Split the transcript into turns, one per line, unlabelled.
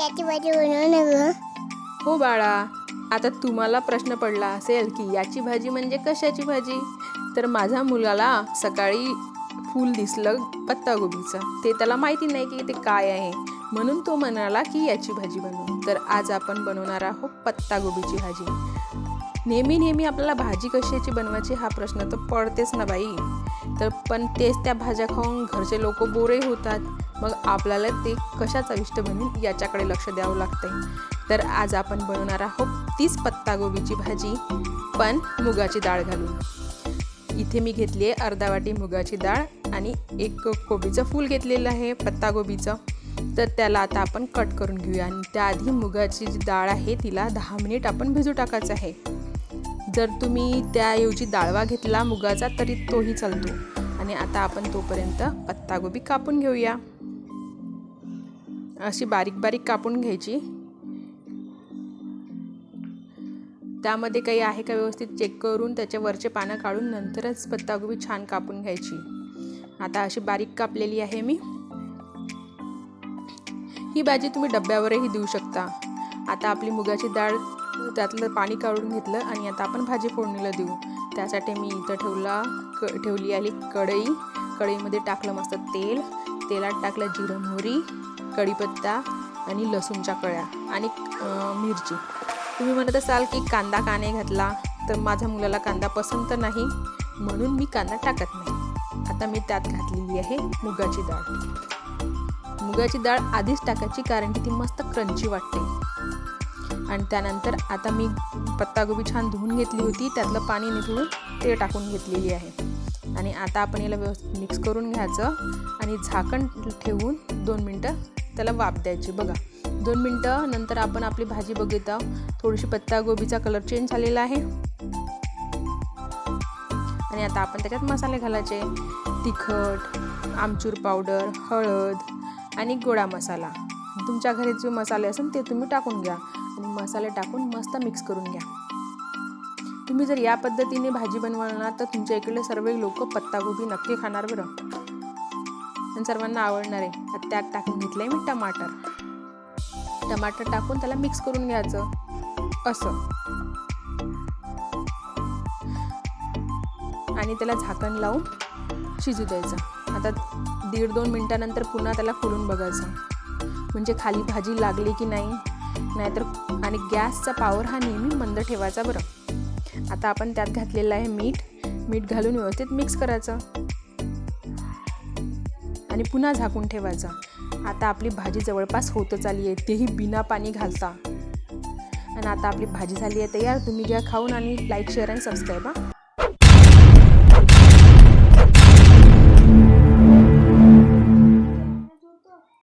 याची भाजी बनव ना ग.
हो बाळा आता तुम्हाला प्रश्न पडला असेल की याची भाजी म्हणजे कशाची भाजी? तर माझ्या मुलाला सकाळी फूल दिसलं पत्तागोबीचं. ते त्याला माहिती नाही की ते काय आहे. म्हणून तो म्हणाला की याची भाजी बनवू. तर आज आपण बनवणार आहोत पत्तागोबीची भाजी. नेहमी नेहमी आपल्याला भाजी कशाची बनवायची हा प्रश्न तर पडतेच ना बाई. तर पण तेच त्या भाज्या खाऊन घरचे लोक बोरे होतात. मग आपल्याला ते कशा चविष्ट बनेल याच्याकडे लक्ष द्यावं लागतंय. तर आज आपण बनवणार आहोत तीच पत्तागोबीची भाजी पण मुगाची डाळ घालून. इथे मी घेतली आहे अर्धा वाटी मुगाची डाळ आणि एक कोबीचं फूल घेतलेलं आहे पत्तागोबीचं तर त्याला आता आपण कट करून घेऊया आणि त्याआधी मुगाची जी डाळ आहे तिला दहा मिनिट आपण भिजू टाकायचं आहे. जर तुम्ही त्याऐवजी डाळवा घेतला मुगाचा तरी तोही चालतो. आणि आता आपण तोपर्यंत पत्तागोबी कापून घेऊया. अशी बारीक बारीक कापून घ्यायची. त्यामध्ये काही आहे का व्यवस्थित चेक करून त्याच्यावरचे पानं काढून नंतरच पत्तागोबी छान कापून घ्यायची. आता अशी बारीक कापलेली आहे मी. ही भाजी तुम्ही डब्यावरही देऊ शकता. आता आपली मुगाची डाळ त्यातलं पाणी काढून घेतलं आणि आता आपण भाजी फोडणीला देऊ. त्यासाठी मी इथं ठेवला क ठेवली आली कढई. कढईमध्ये टाकलं मस्त तेल. तेलात टाकलं जिरं मोहरी. कढीपत्ता आणि लसूणच्या कळ्या आणि मिरची. तुम्ही म्हणत असाल की कांदा का नाही घातला तर माझ्या मुलाला कांदा पसंत नाही म्हणून मी कांदा टाकत नाही. आता मी त्यात घातलेली आहे मुगाची डाळ. मुगाची डाळ आधीच टाकायची कारण की ती मस्त क्रंची वाटते. आणि त्यानंतर आता मी पत्तागोबी छान धुवून घेतली होती त्यातलं पाणी निघून ते टाकून घेतलेली आहे. आणि आता आपण याला व्यवस्थित मिक्स करून घ्यायचं आणि झाकण ठेवून दोन मिनटं त्याला वाफ द्यायची. बघा दोन मिनटं नंतर आपण आपली भाजी बघित आहोत थोडीशी पत्तागोबीचा कलर चेंज झालेला आहे. आणि आता आपण त्याच्यात मसाले घालायचे. तिखट आमचूर पावडर हळद आणि गोडा मसाला. तुमच्या घरी जे मसाले असेल ते तुम्ही टाकून घ्या. आणि मसाले टाकून मस्त मिक्स करून घ्या. तुम्ही जर या पद्धतीने भाजी बनवणार तर तुमच्या इकडले सर्व लोक पत्तागोबी नक्की खाणार बरं. आणि सर्वांना आवडणार आहे. तर त्यात टाकून घेतलं आहे मी टमाटर. टमाटर टाकून त्याला मिक्स करून घ्यायचं. असं. आणि त्याला झाकण लावून शिजू द्यायचं. आता दीड दोन मिनटानंतर पुन्हा त्याला खोलून बघायचं. म्हणजे खाली भाजी लागली की नाही? नाहीतर आणि गॅसचा पावर हा नेहमी मंद ठेवायचा बरं. आता आपण त्यात घातलेलं आहे मीठ. मीठ घालून व्यवस्थित मिक्स करायचं. आणि पुन्हा झाकून ठेवायचा. आता आपली भाजी जवळपास होतच आली आहे तेही बिना पाणी घालता. आणि आता आपली भाजी झाली आहे तयार तुम्ही घ्या खाऊन आणि लाईक शेअर आणि सबस्क्राईब हा.